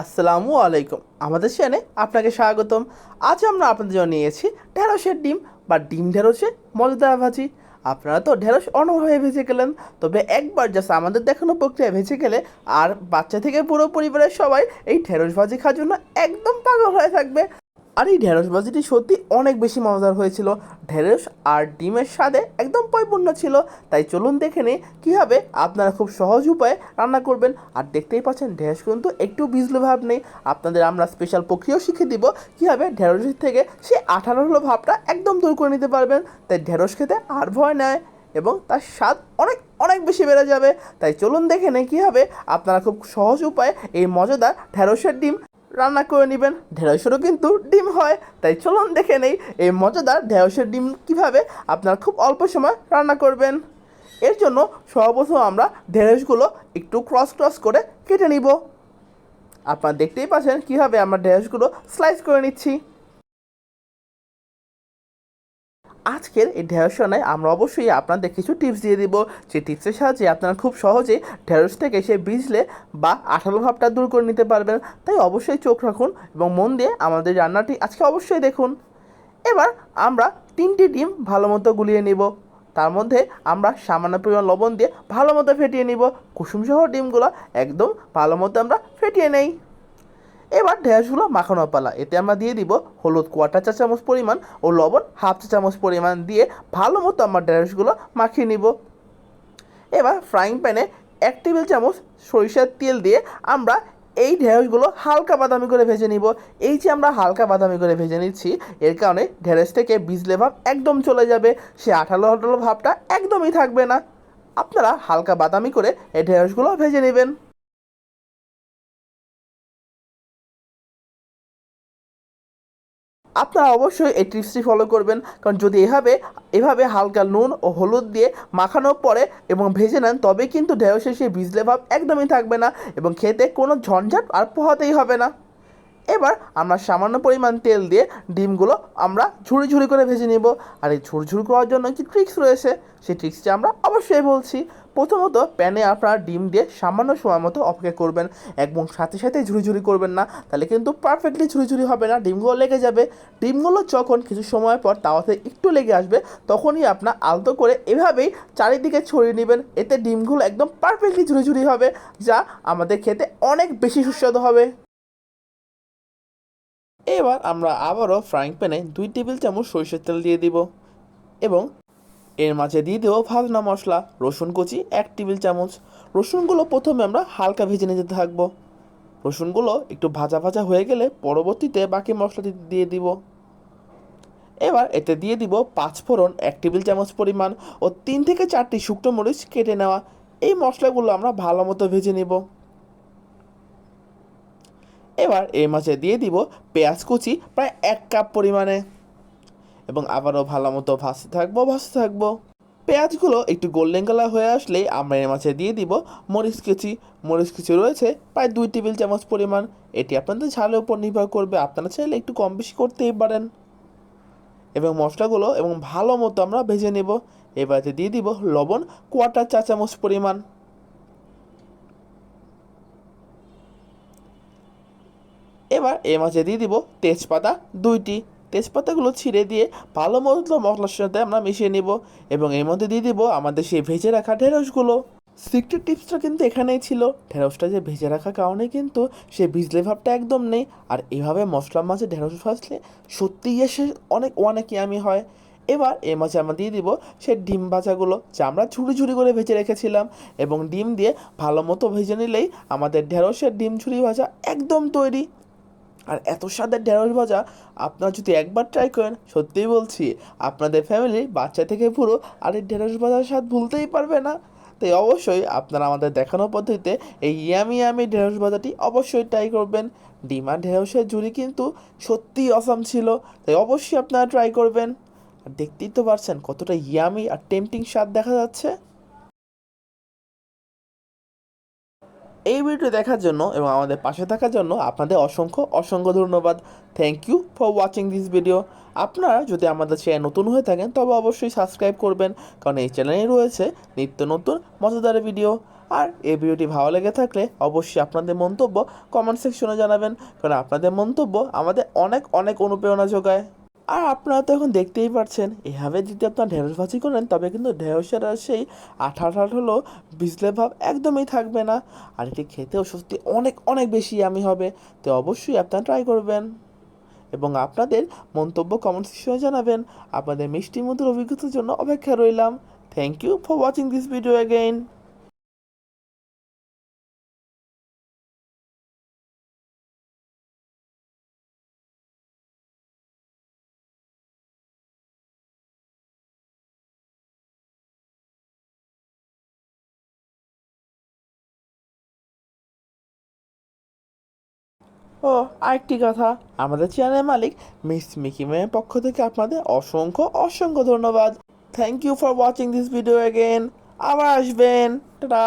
আসসালামু আলাইকুম। আমাদের চ্যানেলে আপনাকে স্বাগতম। আজ আমরা আপনাদের জন্য নিয়েছি ঢেঁড়সের ডিম বা ডিম ঢেঁড়সে মজাদার ভাজি। আপনারা তো ঢেঁড়স অন্যভাবে ভেজে গেলেন তবে একবার জাস্ট আমাদের দেখানো প্রক্রিয়া ভেজে গেলে আর বাচ্চা থেকে পুরো পরিবারের সবাই এই ঢেঁড়স ভাজি খাওয়ার জন্য একদম পাগল হয়ে থাকবে। আর এই ঢেঁড়স ভাজিটি সত্যি অনেক বেশি মজাদার হয়েছিল। ঢেঁড়স আর ডিমের স্বাদে একদম পরিপূর্ণ ছিল। তাই চলুন দেখে নিই কীভাবে আপনারা খুব সহজ উপায়ে রান্না করবেন। আর দেখতেই পাচ্ছেন ঢেঁড়স কিন্তু একটু বিজলো ভাব নেই। আপনাদের আমরা স্পেশাল প্রক্রিয়াও শিখে দিব কীভাবে ঢেঁড়সের থেকে সে আঠারো হলো ভাবটা একদম দূর করে নিতে পারবেন। তাই ঢেঁড়স খেতে আর ভয় নেয় এবং তার স্বাদ অনেক অনেক বেশি বেড়ে যাবে। তাই চলুন দেখে নেই কীভাবে আপনারা খুব সহজ উপায়ে এই মজাদার ঢেঁড়সের ডিম রান্না করে নেবেন। ঢেঁড়সেরও কিন্তু ডিম হয়, তাই চলুন দেখে নেই এই মজাদার ঢেঁড়সের ডিম কীভাবে আপনারা খুব অল্প সময় রান্না করবেন। এর জন্য সর্বপ্রথম আমরা ঢেঁড়সগুলো একটু ক্রস ক্রস করে কেটে নিব। আপনারা দেখতেই পাচ্ছেন কীভাবে আমরা ঢেঁড়সগুলো স্লাইস করে নিচ্ছি। আজকের এই ঢেঁড়স আমরা অবশ্যই আপনাদের কিছু টিপস দিয়ে দিব। যে টিপসের সাহায্যে আপনারা খুব সহজে ঢেঁড়স থেকে সে বিজলে বা আঠালো ভাবটা দূর করে নিতে পারবেন। তাই অবশ্যই চোখ রাখুন এবং মন দিয়ে আমাদের রান্নাটি আজকে অবশ্যই দেখুন। এবার আমরা তিনটি ডিম ভালো মতো গুলিয়ে নিব। তার মধ্যে আমরা সামান্য পরিমাণ লবণ দিয়ে ভালো মতো ফেটিয়ে নিব। কুসুমসহ ডিমগুলো একদম ভালো মতো আমরা ফেটিয়ে নেই। এবার ঢেঁড়সগুলো মাখানো পালা। এতে আমরা দিয়ে দিব হলুদ কোয়াটার চা চামচ পরিমাণ ও লবণ হাফ চা চামচ পরিমাণ দিয়ে ভালো মতো আমরা ঢেঁড়সগুলো মাখিয়ে নিব। এবার ফ্রাইং প্যানে এক টেবিল চামচ সরিষার তেল দিয়ে আমরা এই ঢেঁড়সগুলো হালকা বাদামি করে ভেজে নিব। এই যে আমরা হালকা বাদামি করে ভেজে নিচ্ছি, এর কারণে ঢেঁড়স থেকে বিজলে ভাব একদম চলে যাবে। সে আঠালো আঠালো ভাবটা একদমই থাকবে না। আপনারা হালকা বাদামি করে এই ঢেঁড়সগুলো ভেজে নেবেন। আপনারা অবশ্যই এই টিপসটি ফলো করবেন। কারণ যদি এভাবে এভাবে হালকা নুন ও হলুদ দিয়ে মাখানো পরে এবং ভেজে নেন তবে কিন্তু ঢেউ শেষে ভিজলে ভাব একদমই থাকবে না এবং খেতে কোনো ঝঞ্ঝাট আর পোহাতেই হবে না। এবার আমরা সামান্য পরিমাণ তেল দিয়ে ডিমগুলো আমরা ঝুড়ি ঝুড়ি করে ভেজে নেব। আর এই ঝুড়ঝুড়ি করার জন্য একটি ট্রিক্স রয়েছে? সেই ট্রিক্সটি আমরা অবশ্যই বলছি। প্রথমত, প্যানে আপনারা ডিম দিয়ে সামান্য সময় মতো অপেক্ষা করবেন। এবং সাথে সাথে ঝুড়ি করবেন না। তাহলে কিন্তু পারফেক্টলি ঝুড়ি হবে না, ডিমগুলো লেগে যাবে। ডিমগুলো যখন কিছু সময় পর তাওয়াতে একটু লেগে আসবে, তখনই আপনার আলতো করে এভাবেই চারিদিকে ছড়িয়ে নেবেন। এতে ডিমগুলো একদম পারফেক্টলি ঝুড়ি হবে, যা আমাদের খেতে অনেক বেশি সুস্বাদু হবে। এবার আমরা আবারও ফ্রাইং প্যানে দুই টেবিল চামচ সরিষার তেল দিয়ে দিব এবং এর মাঝে দিয়ে দেবো ভাজনা মশলা, রসুন কুচি এক টেবিল চামচ। রসুনগুলো প্রথমে আমরা হালকা ভেজে নিতে থাকব। রসুনগুলো একটু ভাজা ভাজা হয়ে গেলে পরবর্তীতে বাকি মশলাটি দিয়ে দিব। এবার এতে দিয়ে দিব পাঁচ ফোড়ন এক টেবিল চামচ পরিমাণ ও তিন থেকে চারটি শুকনো মরিচ কেটে নেওয়া। এই মশলাগুলো আমরা ভালো মতো ভেজে নেব। এবার এর মাঝে দিয়ে দিব পেঁয়াজ কুচি প্রায় এক কাপ পরিমাণে। এবং আবারও ভালো মতো ভাসতে থাকব ভাসতে থাকব। পেঁয়াজগুলো একটু গোল্ডেন কালার হয়ে আসলেই আমরা এর মাঝে দিয়ে দিব মরিচ কুচি। মরিচ কুচি রয়েছে প্রায় দুই টেবিল চামচ পরিমাণ। এটি আপনাদের ঝালের উপর নির্ভর করবে, আপনারা চাইলে একটু কম বেশি করতেই পারেন। এবং মশলাগুলো এবং ভালো মতো আমরা ভেজে নেব। এবারে দিয়ে দিব লবণ কোয়াটার চা চামচ পরিমাণ। এবার এ মাঝে দিয়ে দিব তেজপাতা, দুইটি। তেজপাতাগুলো ছিঁড়ে দিয়ে ভালো মতো মশলার সাথে আমরা মিশিয়ে নিব এবং এর মধ্যে দিয়ে দিব আমাদের সেই ভেজে রাখা ঢেঁড়সগুলো। সিক্রেট টিপসটা কিন্তু এখানেই ছিল। ঢেঁড়সটা যে ভেজে রাখার কারণে কিন্তু সে ভিজলে ভাবটা একদম নেই। আর এভাবে মশলার মাঝে ঢেঁড়স ভাজলে সত্যিই এসে অনেক অনেক ইয়ামি হয়। এবার এ মাঝে আমরা দিয়ে দিব সে ডিম ভাজাগুলো যা আমরা ঝুড়ি ঝুড়ি করে ভেজে রেখেছিলাম এবং ডিম দিয়ে ভালো মতো ভেজে নিলেই আমাদের ঢেঁড়সের ডিম ঝুড়ি ভাজা একদম তৈরি। আর এত স্বাদের ঢেঁড়স ভাজা আপনারা যদি একবার ট্রাই করেন, সত্যিই বলছি, আপনাদের ফ্যামিলি বাচ্চা থেকে পুরো আর এই ঢেঁড়স ভাজার স্বাদ ভুলতেই পারবে না। তাই অবশ্যই আপনারা আমাদের দেখানো পদ্ধতিতে এই ইয়ামি ইয়ামি ঢেঁড়স ভাজাটি অবশ্যই ট্রাই করবেন। ডিম ঢেঁড়সের ঝুড়ি কিন্তু সত্যিই অসাম ছিল, তাই অবশ্যই আপনারা ট্রাই করবেন। আর দেখতেই তো পারছেন কতটা ইয়ামি আর টেম্পটিং স্বাদ দেখা যাচ্ছে। এই ভিডিও দেখার জন্য এবং আমাদের পাশে থাকার জন্য আপনাদের অসংখ্য অসংখ্য ধন্যবাদ। Thank you for watching this video আপনারা যদি আমাদের চ্যানেল নতুন হয়ে থাকেন, তবে অবশ্যই সাবস্ক্রাইব করবেন, কারণ এই চ্যানেলে রয়েছে নিত্য নতুন, মজাদার ভিডিও আর এই ভিডিওটি ভালো লেগে থাকলে অবশ্যই আপনাদের মন্তব্য কমেন্ট সেকশনে জানাবেন, কারণ আপনাদের মন্তব্য আমাদের অনেক অনেক অনুপ্রেরণা যোগায়। আর আপনারা তো এখন দেখতেই পাচ্ছেন এভাবে যদি আপনারা ঢেঁড়স ভাজি করেন, তবে কিন্তু ঢেঁড়সের আর সেই আঠা আঠা হলো বিজলে ভাব একদমই থাকবে না। আর এটি খেতেও সত্যি অনেক অনেক বেশি আমি হবে, তো অবশ্যই আপনারা ট্রাই করবেন। এবং আপনাদের মন্তব্য কমেন্ট সেকশনে জানাবেন। আপনাদের মিষ্টি মধুর অভিজ্ঞতার জন্য অপেক্ষা রইলাম। Thank you for watching this video again ও, আরেকটি কথা। আমাদের চ্যানেলের মালিক মিস মিকি মেয়ের পক্ষ থেকে আপনাদের অসংখ্য অসংখ্য ধন্যবাদ। Thank you for watching this video again আবার আসবেন। টাটা।